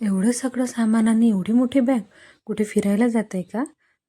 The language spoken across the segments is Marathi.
एवढं सगळं सामान आणि एवढी मोठी बॅग कुठे फिरायला जात आहे का?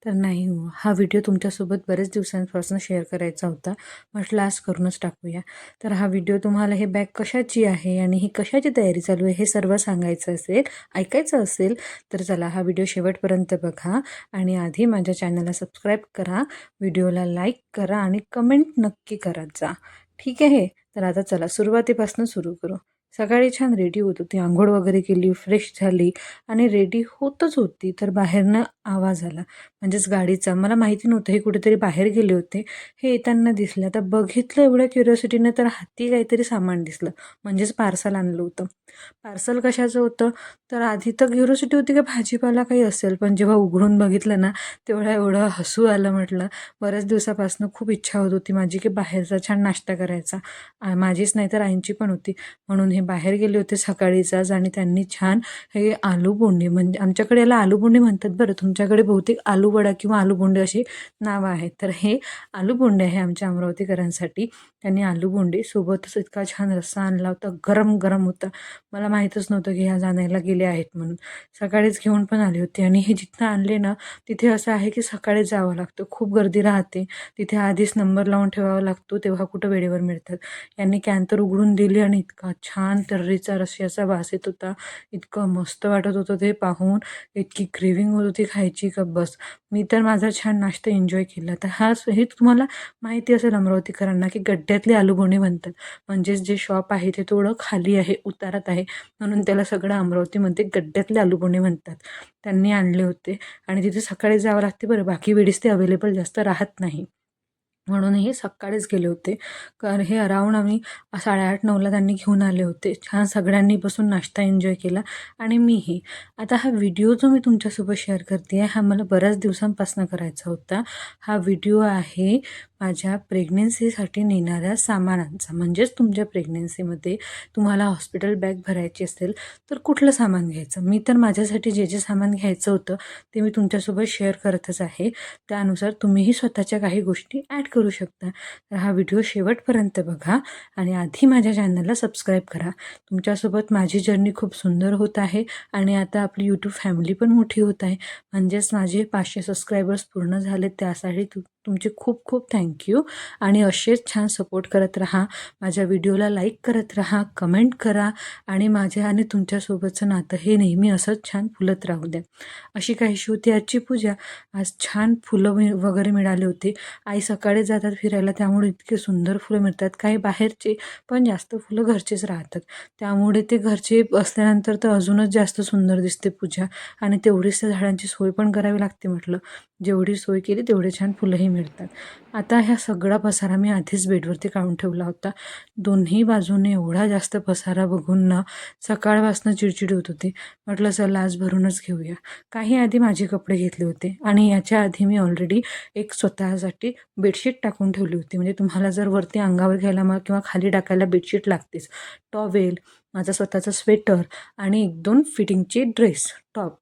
तर नाही हो. हा व्हिडिओ तुमच्यासोबत बरेच दिवसांपासून शेअर करायचा होता. म्हटलं आज करूनच टाकूया. तर हा व्हिडिओ तुम्हाला हे बॅग कशाची आहे आणि ही कशाची तयारी चालू आहे हे सर्व सांगायचं असेल ऐकायचं असेल तर चला हा व्हिडिओ शेवटपर्यंत बघा. आणि आधी माझ्या चॅनलला सबस्क्राईब करा व्हिडिओला लाईक करा आणि कमेंट नक्की करत जा. ठीक आहे? तर आता चला सुरुवातीपासून सुरू करू. सकाळी छान रेडी होत होती. आंघोळ वगैरे केली फ्रेश झाली आणि रेडी होतच होती. तर बाहेरनं आवाज आला. म्हणजेच गाडीचा. मला माहिती नव्हतं हे कुठेतरी बाहेर गेले होते. हे येताना दिसलं. तर बघितलं एवढ्या क्युरिओसिटीनं तर हाती काहीतरी सामान दिसलं. म्हणजेच पार्सल आणलं होतं. पार्सल कशाचं होतं? तर आधी तर क्युरिओसिटी होती की भाजीपाला काही असेल. पण जेव्हा उघडून बघितलं ना तेवढा एवढं हसू आलं म्हटलं. बऱ्याच दिवसापासून खूप इच्छा होत होती माझी की बाहेरचा छान नाश्ता करायचा. माझीच नाही तर आईंची पण होती. म्हणून हे बाहेर गेले होते सकाळीचाच आणि त्यांनी छान हे आलू बोंडे म्हणजे आमच्याकडे याला आलू बोंडे म्हणतात बरं. तुमच्याकडे बहुतेक आलू वडा किंवा आलू बोंडे अशी नावं आहेत. तर हे आलू बोंडे आहे आमच्या अमरावतीकरांसाठी. त्यांनी आलू बोंडे सोबतच इतका छान रस्सा आणला होता. गरम गरम होता. मला माहीतच नव्हतं की ह्या जाण्याला गेले आहेत म्हणून. सकाळीच घेऊन पण आले होते. आणि हे जिथं आणले ना तिथे असं आहे की सकाळीच जावं लागतं. खूप गर्दी राहते. तिथे आधीच नंबर लावून ठेवावा लागतो तेव्हा कुठं वेळेवर मिळतात. यांनी कॅन्तर उघडून दिली आणि इतका छान तर्रीचा रश्श्याचा वास येत होता. इतकं मस्त वाटत होतं ते पाहून. इतकी क्रेविंग होत होती खायची का बस. मी तर माझा छान नाश्ता एन्जॉय केला. तर हा हे तुम्हाला माहिती असेल अमरावतीकरांना की गड्ड्यातले आलू म्हणतात म्हणजेच जे शॉप आहे ते थोडं खाली आहे उतारात आहे. म्हणून त्याला सगळं अमरावतीमध्ये गड्ड्यातले आलू म्हणतात. त्यांनी आणले होते. आणि तिथे सकाळी जावं लागते बरं. बाकी वेळेस ते अवेलेबल जास्त राहत नाही. म्हणून हे सकाळीच गेले होते. कारण हे अराऊंड आम्ही साडेआठ नऊला त्यांनी घेऊन आले होते. छान सगळ्यांनी बसून नाश्ता एन्जॉय केला आणि मीही. आता हा व्हिडिओ जो मी तुमच्यासोबत शेअर करते आहे हा मला बऱ्याच दिवसांपासून करायचा होता. हा व्हिडिओ आहे माझ्या प्रेग्नेन्सीसाठी नेणाऱ्या सामानांचा. म्हणजेच तुमच्या प्रेग्नेन्सीमध्ये तुम्हाला हॉस्पिटल बॅग भरायची असेल तर कुठलं सामान घ्यायचं? मी तर माझ्यासाठी जे जे सामान घ्यायचं होतं ते मी तुमच्यासोबत शेअर करतच आहे. त्यानुसार तुम्हीही स्वतःच्या काही गोष्टी ॲड करू शकता. तर हा व्हिडिओ शेवटपर्यंत बघा आणि आधी माझ्या चॅनलला सबस्क्राईब करा. तुमच्यासोबत माझी जर्नी खूप सुंदर होत आहे आणि आता आपली यूट्यूब फॅमिली पण मोठी होत आहे. म्हणजेच माझे पाचशे सबस्क्रायबर्स पूर्ण झाले त्यासाठी तु तुमचे खूप खूप थँक्यू आणि असेच छान सपोर्ट करत राहा. माझ्या व्हिडिओला लाईक करत राहा कमेंट करा आणि माझ्या आणि तुमच्यासोबतचं नातं हे नेहमी असंच छान फुलत राहू द्या. अशी काहीशी होती आजची पूजा. आज छान फुलं मि- वगैरे मिळाले होते. आई सकाळी जातात फिरायला त्यामुळे इतके सुंदर फुलं मिळतात. काही बाहेरचे पण जास्त फुलं घरचेच राहतात. त्यामुळे ते घरचे असल्यानंतर तर अजूनच जास्त सुंदर दिसते पूजा. आणि तेवढीच त्या झाडांची सोय पण करावी लागते म्हटलं. जेवढी सोय केली तेवढे छान फुलंही मिळतात. आता ह्या सगळा पसारा मी आधीच बेडवरती काढून ठेवला होता. दोन्ही बाजूने एवढा जास्त पसारा बघून ना सकाळपासून चिडचिड होत होती. म्हटलं चला आज भरूनच घेऊया. काही आधी माझे कपडे घेतले होते आणि याच्या आधी मी ऑलरेडी एक स्वतःसाठी बेडशीट टाकून ठेवली होती. म्हणजे तुम्हाला जर वरती अंगावर घ्यायला मग किंवा खाली टाकायला बेडशीट लागतेच. टॉवेल माझा स्वतःचा स्वेटर आणि एक दोन फिटिंगचे ड्रेस टॉप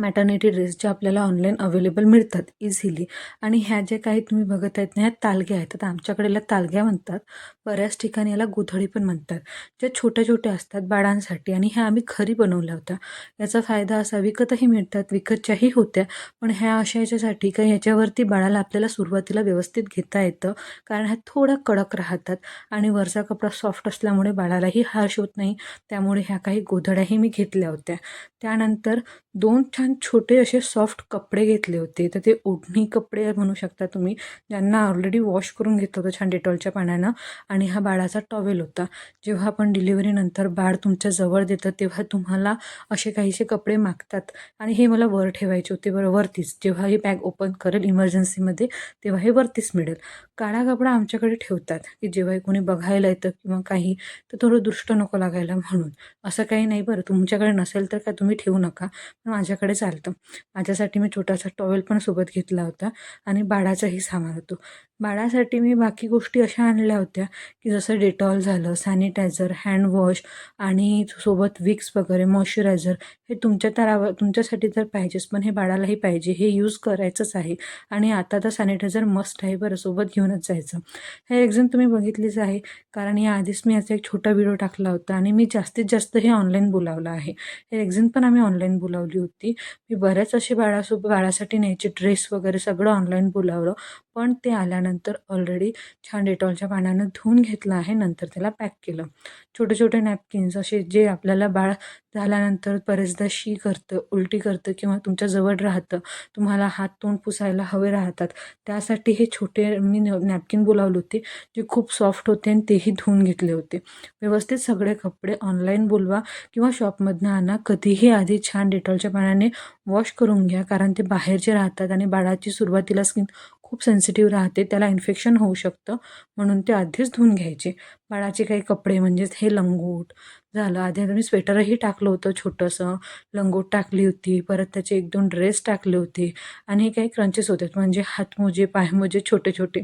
मॅटर्निटी ड्रेस जे आपल्याला ऑनलाईन अवेलेबल मिळतात इझिली आणि ह्या ज्या काही तुम्ही बघत आहेत ना ह्या तालग्या आहेत. आता आमच्याकडे याला तालग्या म्हणतात. बऱ्याच ठिकाणी याला गोधडी पण म्हणतात. ज्या छोट्या छोट्या असतात बाळांसाठी आणि ह्या आम्ही घरी बनवल्या होत्या. याचा फायदा असा विकतही मिळतात विकतच्याही होत्या. पण ह्या अशा याच्यासाठी का ह्याच्यावरती बाळाला आपल्याला सुरुवातीला व्यवस्थित घेता येतं. कारण ह्या थोड्या कडक राहतात आणि वरचा कपडा सॉफ्ट असल्यामुळे बाळालाही हार्श होत नाही. त्यामुळे ह्या काही गोधड्याही मी घेतल्या होत्या. त्यानंतर दोन छान छोटे असे सॉफ्ट कपडे घेतले होते. तर ते ओढणी कपडे म्हणू शकता तुम्ही ज्यांना ऑलरेडी वॉश करून घेतलं होतं छान डेटॉलच्या पाण्यानं आणि हा बाळाचा टॉवेल होता. जेव्हा आपण डिलिव्हरीनंतर बाळ तुमच्या जवळ देतं तेव्हा तुम्हाला असे काहीसे कपडे मागतात. आणि हे मला वर ठेवायचे होते बरं वरतीच. जेव्हा ही बॅग ओपन करेल इमर्जन्सीमध्ये तेव्हा हे वरतीच मिळेल. काळा कपडा आमच्याकडे ठेवतात की जेव्हा कोणी बघायला येतं किंवा काही तर थोडं दृष्ट नको लागायला म्हणून. असं काही नाही बरं तुमच्याकडे नसेल तर काय तुम्ही ठेवू नका. पण माझ्याकडे सगळ्यांकडे चालतं. माझ्यासाठी मी छोटासा टॉवेल पण सोबत घेतला होता आणि बाळाचाही सामान होतो. बाळासाठी मी बाकी गोष्टी अशा आणल्या होत्या की जसं डेटॉल झालं सॅनिटायझर हँडवॉश आणि सोबत विक्स वगैरे मॉइश्चरायझर हे तुमच्या तर तुमच्यासाठी तर पाहिजेच पण हे बाळालाही पाहिजे. हे यूज करायचंच आहे आणि आता तर सॅनिटायझर मस्ट आहे बरं सोबत घेऊनच जायचं. हे एक्झाम तुम्ही बघितलीच आहे कारण या आधीच मी याचा एक छोटा व्हिडिओ टाकला होता आणि मी जास्तीत जास्त हे ऑनलाईन बोलावलं आहे. हे एक्झाम पण आम्ही ऑनलाईन बोलावली होती. मी बऱ्याच असे बाळासोबत बाळासाठी न्यायचे ड्रेस वगैरे सगळं ऑनलाईन बोलावलं. पण ते आल्यानंतर ऑलरेडी छान डेटॉलच्या पाण्यानं धुवून घेतलं आहे. नंतर त्याला पॅक केलं. छोटे छोटे नॅपकिन्स असे जे आपल्याला बाळ झाल्यानंतर बरेचदा शी करतं उलटी करतं किंवा तुमच्या जवळ राहतं तुम्हाला हात तोंड पुसायला हवे राहतात. त्यासाठी हे छोटे मी नॅपकिन बोलावले होते जे खूप सॉफ्ट होते आणि तेही धुवून घेतले होते. व्यवस्थित सगळे कपडे ऑनलाईन बोलवा किंवा शॉपमधनं आणा. कधीही आधी छान डेटॉलच्या पाण्याने वॉश करून घ्या कारण ते बाहेरचे राहतात आणि बाळाची सुरुवातीला स्किन खूप सेन्सिटिव्ह राहते त्याला इन्फेक्शन होऊ शकतं म्हणून ते आधीच धुवून घ्यायचे. बाळाचे काही कपडे म्हणजेच हे लंगोट झालं. आधी आता मी स्वेटरही टाकलं होतं छोटंसं. लंगोट टाकली होती परत त्याचे एक दोन ड्रेस टाकले होते. आणि हे काही क्रंचेस होते. म्हणजे हातमोजे पायमोजे छोटे छोटे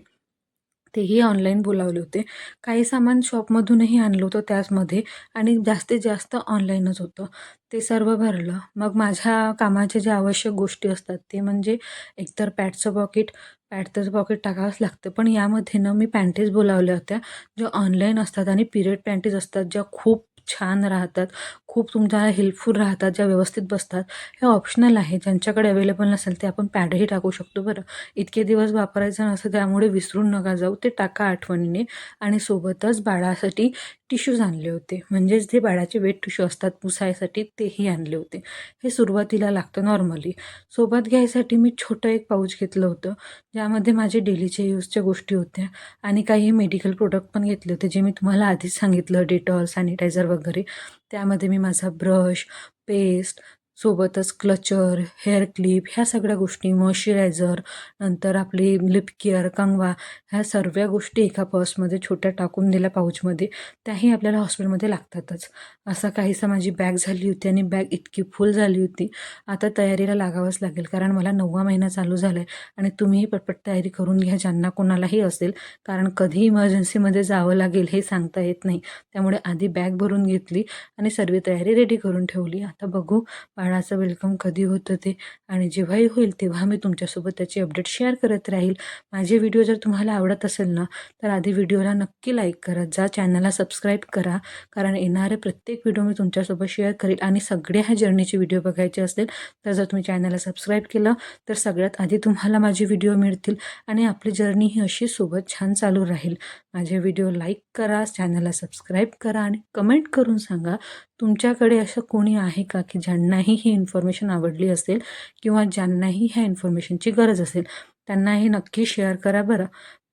तेही ऑनलाईन बोलावले होते. काही सामान शॉपमधूनही आणलं होतं त्याचमध्ये आणि जास्तीत जास्त ऑनलाईनच होतं. ते सर्व भरलं. मग माझ्या कामाच्या ज्या आवश्यक गोष्टी असतात ते म्हणजे एकतर पॅडचं पॉकेट पॅडचं पॉकेट टाकावंच लागतं. पण यामध्ये ना मी पॅन्टीज बोलावल्या होत्या ज्या ऑनलाईन असतात आणि पिरियड पॅन्टीज असतात ज्या खूप छान राहतात. खूप तुमच्या हेल्पफुल राहतात ज्या व्यवस्थित बसतात हे ऑप्शनल आहे. ज्यांच्याकडे अवेलेबल नसेल ते आपण पॅडही टाकू शकतो बरं. इतके दिवस वापरायचं नसतं त्यामुळे विसरून नका जाऊ. ते टाका आठवणीने आणि सोबतच बाळासाठी टिश्यूज आणले होते. म्हणजेच जे बाळाचे वेट टिश्यू असतात पुसायसाठी तेही आणले होते. हे सुरुवातीला लागतं नॉर्मली सोबत घ्यायसाठी मी छोटं एक पाऊच घेतलं होतं ज्यामध्ये माझे डेलीच्या यूजच्या गोष्टी होत्या आणि काही मेडिकल प्रोडक्ट पण घेतले होते जे मी तुम्हाला आधीच सांगितलं डेटॉल सॅनिटायझर वगैरे. त्यामध्ये मी माझा ब्रश पेस्ट सोबतच क्लचर हेअर क्लिप ह्या सगळ्या गोष्टी मॉइश्चरायझर नंतर आपली लिप केअर कंगवा ह्या सर्व गोष्टी एका पर्समध्ये छोट्या टाकून दिल्या पाऊचमध्ये. त्याही आपल्याला हॉस्पिटलमध्ये लागतातच. असा काहीसा माझी बॅग झाली होती आणि बॅग इतकी फुल झाली होती. आता तयारीला लागावंच लागेल कारण मला नववा महिना चालू झाला आहे आणि तुम्हीही पटपट तयारी करून घ्या ज्यांना कोणालाही असेल. कारण कधी इमर्जन्सीमध्ये जावं लागेल हे सांगता येत नाही. त्यामुळे आधी बॅग भरून घेतली आणि सर्व तयारी रेडी करून ठेवली. आता बघू बाळाचं वेलकम कधी होतं ते आणि जेव्हाही होईल तेव्हा मी तुमच्यासोबत त्याची अपडेट शेअर करत राहील. माझे व्हिडिओ जर तुम्हाला आवडत असेल ना तर आधी व्हिडिओला नक्की लाईक करा. जा चॅनलला सबस्क्राईब करा कारण येणारे प्रत्येक व्हिडिओ मी तुमच्यासोबत शेअर करेल आणि सगळ्या ह्या जर्नीचे व्हिडिओ बघायचे असेल तर जर तुम्ही चॅनलला सबस्क्राईब केलं तर सगळ्यात आधी तुम्हाला माझे व्हिडिओ मिळतील आणि आपली जर्नी ही अशी सोबत छान चालू राहील. माझे व्हिडिओ लाईक करा चॅनलला सबस्क्राईब करा आणि कमेंट करून सांगा तुमच्याकडे असं कोणी आहे का की ज्यांनाही ही इन्फॉर्मेशन आवडली असेल किंवा ज्यांनाही ह्या इन्फॉर्मेशनची गरज असेल? त्यांना हे नक्की शेअर करा बरं.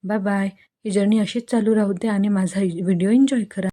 बाय बाय ही जर्नी अशीच चालू राहू दे आणि माझा व्हिडिओ एन्जॉय करा.